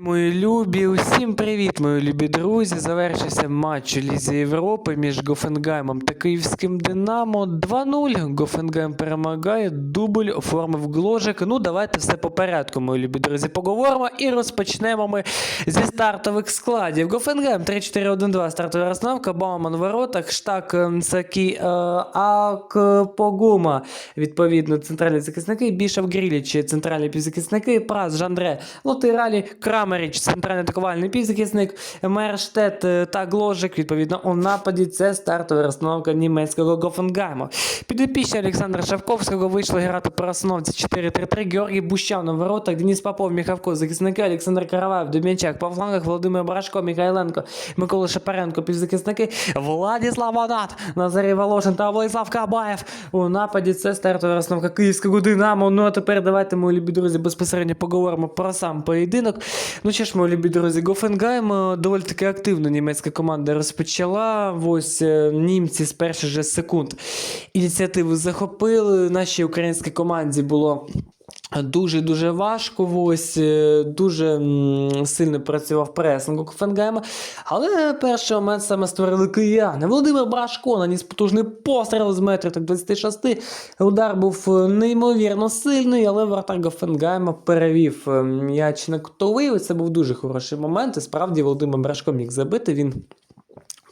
Мої любі, усім привіт, мої любі друзі. Завершився матч у Лізі Європи між Гофенгаймом та Київським Динамо 2-0. Гофенгайм перемагає, дубль оформив гложик. Ну, давайте все по порядку, мої любі друзі, поговоримо і розпочнемо ми зі стартових складів. Гофенгайм 3-4-1-2, стартова розстановка, Бауман в воротах, Штак, ем, Сакі, е, Акпогума, відповідно, центральні захисники, Бішов Гріліч, центральні півзахисники, Прас, Жандре, Лотиралі, Крамеріч, центральний атакувальний півзахисник, Мерштет е, та Гложик, відповідно, у нападі це стартова розстановка німецького Гофенгайму. Підопічні Олександра Шавковського вийшли грати по розстановці 4-3-3, Георгій Бущав на воротах, Денис Попов, Міхавко, захисники, Олександр Караваєв, Дем'янчак, по флангах Володимир Брашко, Михайленко, Микола Шапаренко, півзахисники, Владислав Ванат, Назарій Волошин та Владислав Кабаєв. У нападі це стартова розстановка Київського Динамо. Ну а тепер давайте, мої любі друзі, безпосередньо поговоримо про сам поєдинок. Ну що ж, мої любі друзі, Гофенгайм е, доволі таки активно німецька команда розпочала. Ось е, німці з перших же секунд ініціативу захопили. Нашій українській команді було. Дуже дуже важко, ось е, дуже сильно працював пресинг у Кофенгайма. Але перший момент саме створили кияни. Володимир Брашко наніс потужний постріл з метрів так 26. Удар був е, неймовірно сильний, але вратар Гофенгайма перевів е, м'яч на кутовий. Це був дуже хороший момент. І справді Володимир Брашко міг забити. Він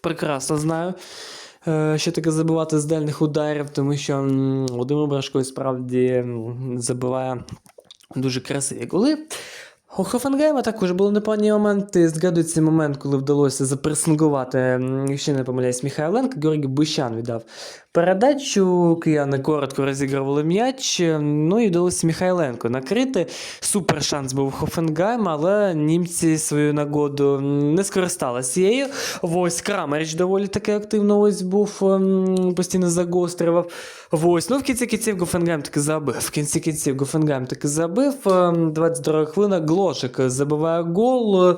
прекрасно знає. Е, Що таке забивати з дальних ударів, тому що Володимир Брашко справді забиває дуже красиві голи. У Хофенгейма також були непогані моменти. Згадується момент, коли вдалося запресингувати, якщо не помиляюсь, Михайленко, Георгій Бущан віддав передачу. Кияни коротко розігрували м'яч. Ну і вдалося Михайленко накрити. Супер шанс був у Хофенгайма, але німці свою нагоду не скористалися її. Ось Крамерич доволі таки активно ось був, ем, постійно загострював. Ось, ну в кінці кінців Гофенгайм таки забив. В кінці кінців Гофенгайм таки забив. Ем, 22 хвилина Глошик забиває гол.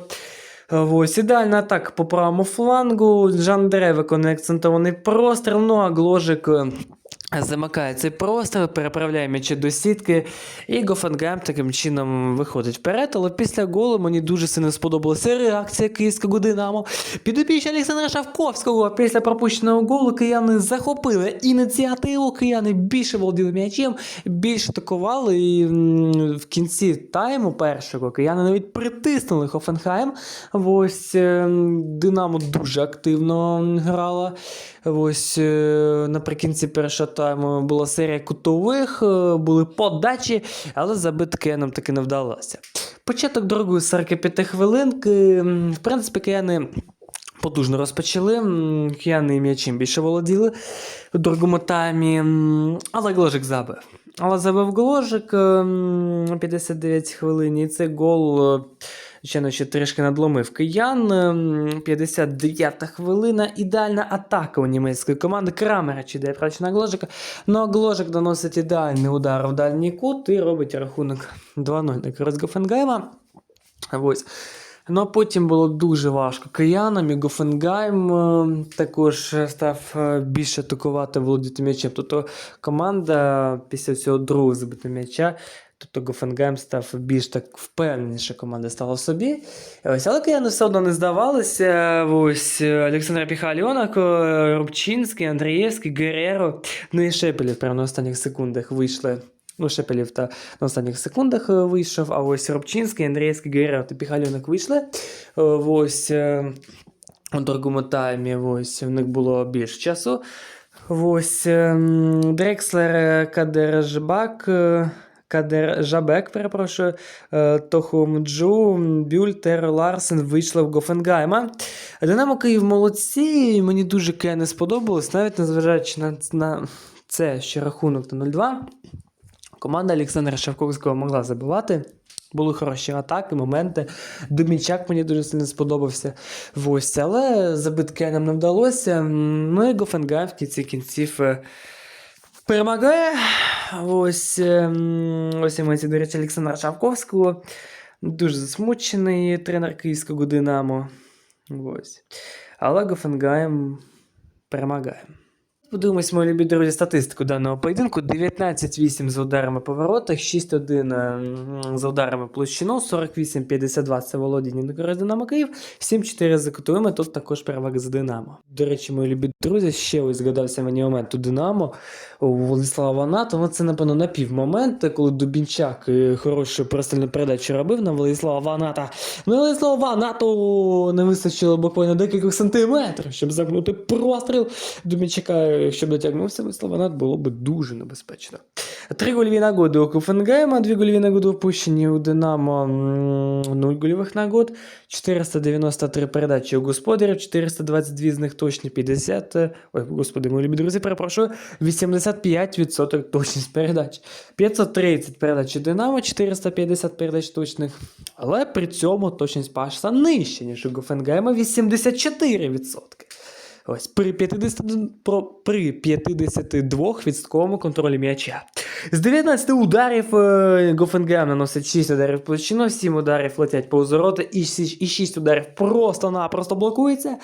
Ось ідеальна атака по правому флангу. Жандре виконує акцентований простір, Ну а Гложик е, замикає цей простріл, переправляє м'ячі до сітки. І Гофенгайм таким чином виходить вперед. Але після голу мені дуже сильно сподобалася реакція київського Динамо. Підопічні Олександра Шавковського після пропущеного голу кияни захопили ініціативу. Кияни більше володіли м'ячем, більше атакували. І в кінці тайму першого кияни навіть притиснули Хофенхайм. Ось е, Динамо дуже активно грала. Ось е, наприкінці першого тайму була серія кутових, е, були подачі, але забити нам таки не вдалося. Початок другої 45 хвилинки. В принципі, кияни. Потужно розпочали. Кияни м'ячем більше володіли у другому таймі, але Гложик забив. Але забив Гложик на 59 хвилин, і цей гол е, ще трішки надломив киян. Ем, 59 хвилина. Ідеальна атака у німецької команди. Крамерич іде прач на Гложика. Ну а Гложик доносить ідеальний удар в дальній кут і робить рахунок 2-0 на користь Гофенгайма. Ось. Ну, а потім було дуже важко киянам, і Гофенгайм е, також став е, більше атакувати володіти м'ячем. Тобто команда після цього другого забитого м'яча, тобто Гофенгайм став більш так впевненіше команда стала в собі. Ось, але кияни все одно не здавалися. Ось е, Олександр Піхальонок, е, Рубчинський, Андрієвський, Гереро, ну і Шепелів прямо на останніх секундах вийшли. Ну, Шепелів та на останніх секундах е, вийшов, а ось Рубчинський, Андрієвський, Гереро та Піхальонок вийшли. Е, Ось у другому таймі ось, в них було більше часу. Ось ем, Дрекслер, Кадержбак, Кадер Жабек, перепрошую, е, Тохумджу, Бюльтер, Ларсен вийшли в Гофенгайма. Динамо Київ молодці, мені дуже не сподобалось, навіть незважаючи на, на це, що рахунок на 0-2. Команда Олександра Шевковського могла забивати. Були хороші атаки, моменти. Домічак мені дуже сильно сподобався. Ось, але забитки нам не вдалося. Ну і Гофенгайм в кінці кінців е, перемагає. Ось, ем, ось емоції, до речі, Олександра Шавковського. Дуже засмучений тренер київського Динамо. Ось. Але Гофенгайм перемагає. Подивимось, мої любі друзі, статистику даного поєдинку. 19-8 за ударами по воротах, 6-1 за ударами площину, 48-52 це володіння на Динамо Київ, 7-4 за кутовими, тут також перевага за Динамо. До речі, мої любі друзі, ще ось згадався мені момент у Динамо у Владислава Ваната. Ну, це, напевно, напівмомент, коли Дубінчак е, хорошу простильну передачу робив на Владислава Ваната. Ну, Владислава Ванату не вистачило буквально декількох сантиметрів, щоб загнути простріл Дубінчака, якщо б дотягнувся Ванат, було б дуже небезпечно. Три гольові нагоди у Кофенгейма, дві гольові нагоди впущені у Динамо, м, нуль гольових нагод, 493 передачі у господарів, 422 з них точні 50, е, ой, господи, мої любі друзі, перепрошую, 85% точність передач. 530 передач у Динамо, 450 передач точних, але при цьому точність паса нижча, ніж у Гофенгейма, 84%. Ось при 50, про, при 52% контролі м'яча. З 19 ударів е, Гофенгем наносить 6 ударів площину, 7 ударів летять повз ворота і 6 ударів просто-напросто блокується.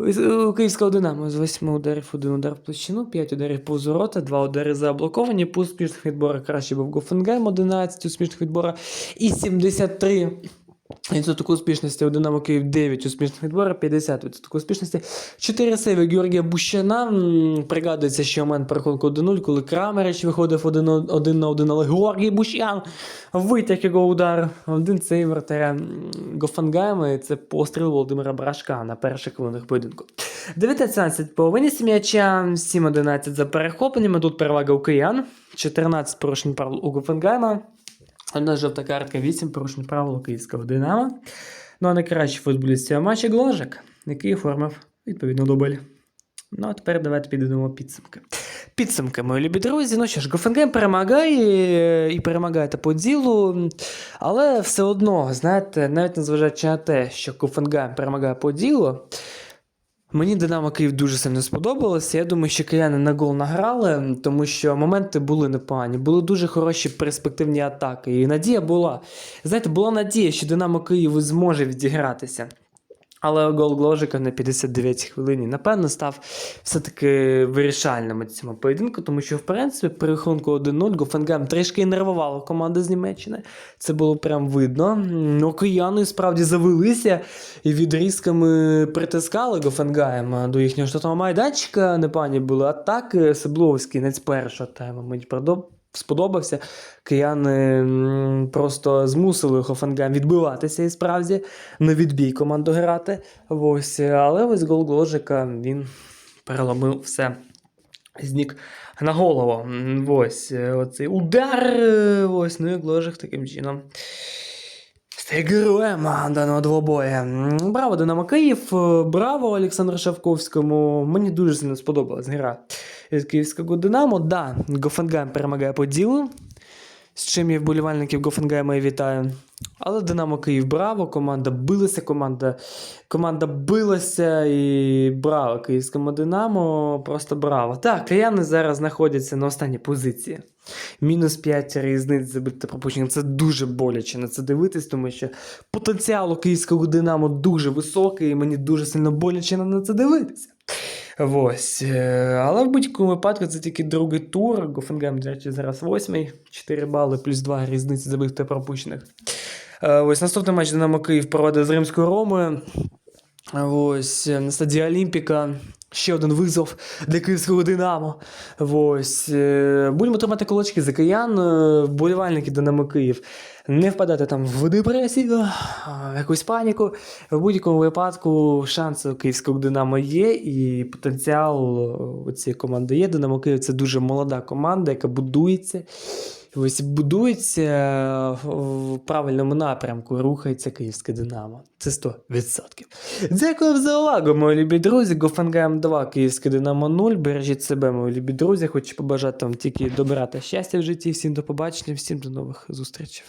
Е, Київського Динамо з 8 ударів 1 удар в площину, 5 ударів повз ворота, 2 удари заблоковані, по успішних відборах краще був Гофенгем, 11 успішних відборах і 73 Відсоток успішності у Динамо Київ 9 успішних відборів, 50% успішності. 4 сейви Георгія Бущана. Пригадується ще момент по рахунку 1-0, коли Крамерич виходив один, один на один, але Георгій Бущан витяг його удар. Один сейв вратаря Гофангайма, і це постріл Володимира Брашка на перших хвилинах поєдинку. 19 по винісі м'яча, 7-11 за перехопленнями. Тут перевага у киян, 14 порушень правил у Гофангайма. Одна жовта картка, 8 порушень правил у київського Динамо. Ну а найкращий футболіст цього матчу Гложик, який оформив відповідно дубль. Ну а тепер давайте підемо підсумки. Підсумки, мої любі друзі. Ну що ж, Гофенгем перемагає і перемагає по ділу. Але все одно, знаєте, навіть незважаючи на те, що Гофенгем перемагає по ділу. Мені Динамо Київ дуже сильно сподобалося. Я думаю, що кияни на гол награли, тому що моменти були непогані, були дуже хороші перспективні атаки. І надія була. Знаєте, була надія, що Динамо Київ зможе відігратися. Але гол Гложика на 59-й хвилині, напевно, став все-таки вирішальним цьому поєдинку, тому що, в принципі, при рахунку 1-0 Гофенгем трішки нервувала команда з Німеччини. Це було прям видно. Ну, кияни справді завелися і відрізками притискали Гофенгем до їхнього штатного майданчика. Непані були атаки. Сабловський не з першого тайму мені продоб- сподобався. Кияни просто змусили Хофенгем відбиватися і справді на відбій команду грати. Ось, але ось гол Гложика він переломив все з на голову. Ось оцей удар. Ось, ну і Гложик таким чином. Стає героєм даного двобоя. Браво, Динамо Київ, браво Олександру Шавковському. Мені дуже сильно сподобалась гра від київського Динамо. Да, Гофенгайм перемагає по ділу, з чим я вболівальників Гофенгайма і вітаю. Але Динамо Київ браво, команда билася, команда, команда билася і браво київському Динамо, просто браво. Так, кияни зараз знаходяться на останній позиції. Мінус 5 різниць забити пропущення. Це дуже боляче на це дивитись, тому що потенціал у київського Динамо дуже високий, і мені дуже сильно боляче на це дивитися. Ось. е, Але в будь-якому випадку це тільки другий тур. Гофенгем, до речі, зараз восьмий. 4 бали плюс 2 різниці забив та пропущених. Е, Ось наступний матч Динамо Київ проводить з Римською Ромою. Ось е, на стадії Олімпіка. Ще один визов для київського Динамо. Ось. е, Будемо тримати кулачки за киян, е, вболівальники Динамо Київ. Не впадати там в депресію, якусь паніку. В будь-якому випадку шанси у київського Динамо є, і потенціал у цієї команди є. Динамо Київ це дуже молода команда, яка будується. Ось будується в правильному напрямку, рухається київське Динамо. Це 100%. Дякую за увагу, мої любі друзі. Гофенгайм 2, київське Динамо 0. Бережіть себе, мої любі друзі. Хочу побажати вам тільки добра та щастя в житті. Всім до побачення, всім до нових зустрічей.